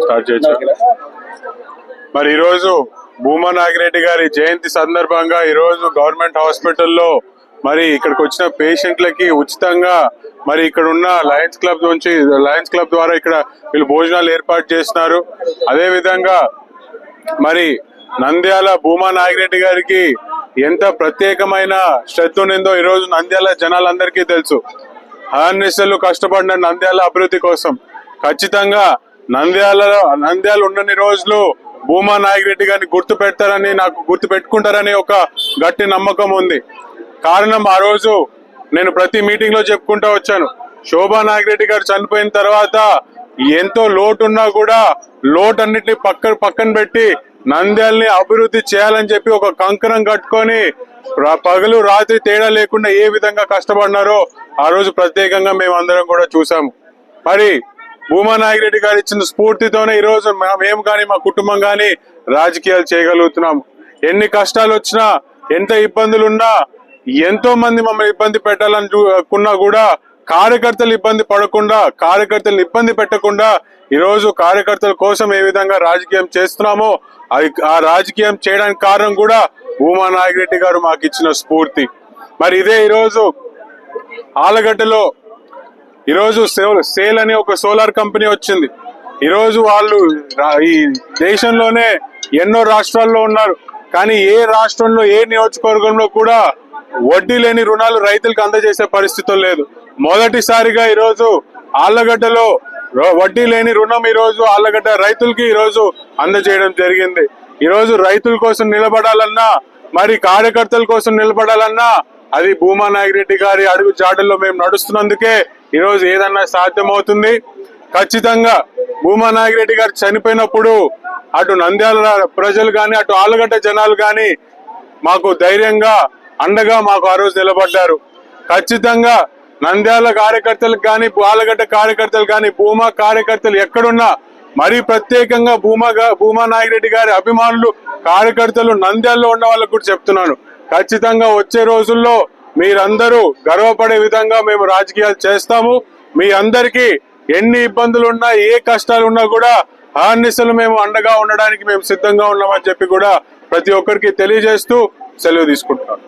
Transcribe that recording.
Start మరి ఈరోజు భూమా నాగిరెడ్డి గారి జయంతి సందర్భంగా ఈరోజు గవర్నమెంట్ హాస్పిటల్లో మరి ఇక్కడికి వచ్చిన పేషెంట్లకి ఉచితంగా మరి ఇక్కడ ఉన్న లయన్స్ క్లబ్ నుంచి లయన్స్ క్లబ్ ద్వారా ఇక్కడ వీళ్ళు భోజనాలు ఏర్పాటు చేస్తున్నారు. అదే విధంగా మరి నంద్యాల భూమా నాగిరెడ్డి గారికి ఎంత ప్రత్యేకమైన శ్రద్ధ ఉన్నిందో ఈ రోజు నంద్యాల జనాలందరికీ తెలుసు. అహర్నిశలు కష్టపడిన నంద్యాల అభివృద్ధి కోసం ఖచ్చితంగా నంద్యాలలో నంద్యాల ఉన్నన్ని రోజులు భూమా నాగిరెడ్డి గారిని గుర్తు పెడతారని నాకు గుర్తు పెట్టుకుంటారని ఒక గట్టి నమ్మకం ఉంది. కారణం ఆ రోజు నేను ప్రతి మీటింగ్లో చెప్పుకుంటూ వచ్చాను. శోభా నాగిరెడ్డి గారు చనిపోయిన తర్వాత ఎంతో లోటు ఉన్నా కూడా లోటు అన్నిటిని పక్కన పక్కన పెట్టి నంద్యాలని అభివృద్ధి చేయాలని చెప్పి ఒక కంకణం కట్టుకొని పగలు రాత్రి తేడా లేకుండా ఏ విధంగా కష్టపడినారో ఆ రోజు ప్రత్యేకంగా మేము అందరం కూడా చూసాము మరి భూమా నాగిరెడ్డి గారు ఇచ్చిన స్ఫూర్తితోనే ఈ రోజు మేము కానీ మా కుటుంబం కానీ రాజకీయాలు చేయగలుగుతున్నాము ఎన్ని కష్టాలు వచ్చినా ఎంత ఇబ్బందులు ఉన్నా ఎంతో మంది మమ్మల్ని ఇబ్బంది పెట్టాలనుకున్నా కూడా కార్యకర్తలు ఇబ్బంది పడకుండా కార్యకర్తలు ఇబ్బంది పెట్టకుండా ఈరోజు కార్యకర్తల కోసం ఏ విధంగా రాజకీయం చేస్తున్నామో అది ఆ రాజకీయం చేయడానికి కారణం కూడా భూమా నాగిరెడ్డి గారు మాకు ఇచ్చిన స్ఫూర్తి. మరి ఇదే ఈరోజు ఆలగడ్డలో ఈరోజు సేల్ సేల్ అనే ఒక సోలార్ కంపెనీ వచ్చింది. ఈరోజు వాళ్ళు ఈ దేశంలోనే ఎన్నో రాష్ట్రాల్లో ఉన్నారు. కానీ ఏ రాష్ట్రంలో ఏ నియోజకవర్గంలో కూడా వడ్డీ లేని రుణాలు రైతులకు అందజేసే పరిస్థితులు లేదు. మొదటిసారిగా ఈరోజు ఆళ్ళగడ్డలో వడ్డీ లేని రుణం ఈరోజు ఆళ్ళగడ్డ రైతులకి ఈరోజు అందజేయడం జరిగింది. ఈరోజు రైతుల కోసం నిలబడాలన్నా మరి కార్యకర్తల కోసం నిలబడాలన్నా అది భూమా నాగిరెడ్డి గారి అడుగు జాడల్లో మేము నడుస్తున్నందుకే ఈరోజు ఏదన్నా సాధ్యమవుతుంది. ఖచ్చితంగా భూమా నాగిరెడ్డి గారు చనిపోయినప్పుడు అటు నంద్యాల ప్రజలు కానీ అటు ఆలుగడ్డ జనాలు కానీ మాకు ధైర్యంగా అండగా మాకు ఆ రోజు నిలబడ్డారు. ఖచ్చితంగా నంద్యాల కార్యకర్తలకు కానీ ఆలగడ్డ కార్యకర్తలు కానీ భూమా కార్యకర్తలు ఎక్కడున్నా మరీ ప్రత్యేకంగా భూమా భూమా నాగిరెడ్డి గారి అభిమానులు కార్యకర్తలు నంద్యాలలో ఉన్న వాళ్ళకు కూడా చెప్తున్నాను. ఖచ్చితంగా వచ్చే రోజుల్లో మీరందరూ గర్వపడే విధంగా మేము రాజకీయాలు చేస్తాము. మీ అందరికీ ఎన్ని ఇబ్బందులు ఉన్నా ఏ కష్టాలు ఉన్నా కూడా ఆర్నిసలు మేము అండగా ఉండడానికి మేము సిద్ధంగా ఉన్నామని చెప్పి కూడా ప్రతి ఒక్కరికి తెలియజేస్తూ సెలవు తీసుకుంటున్నాను.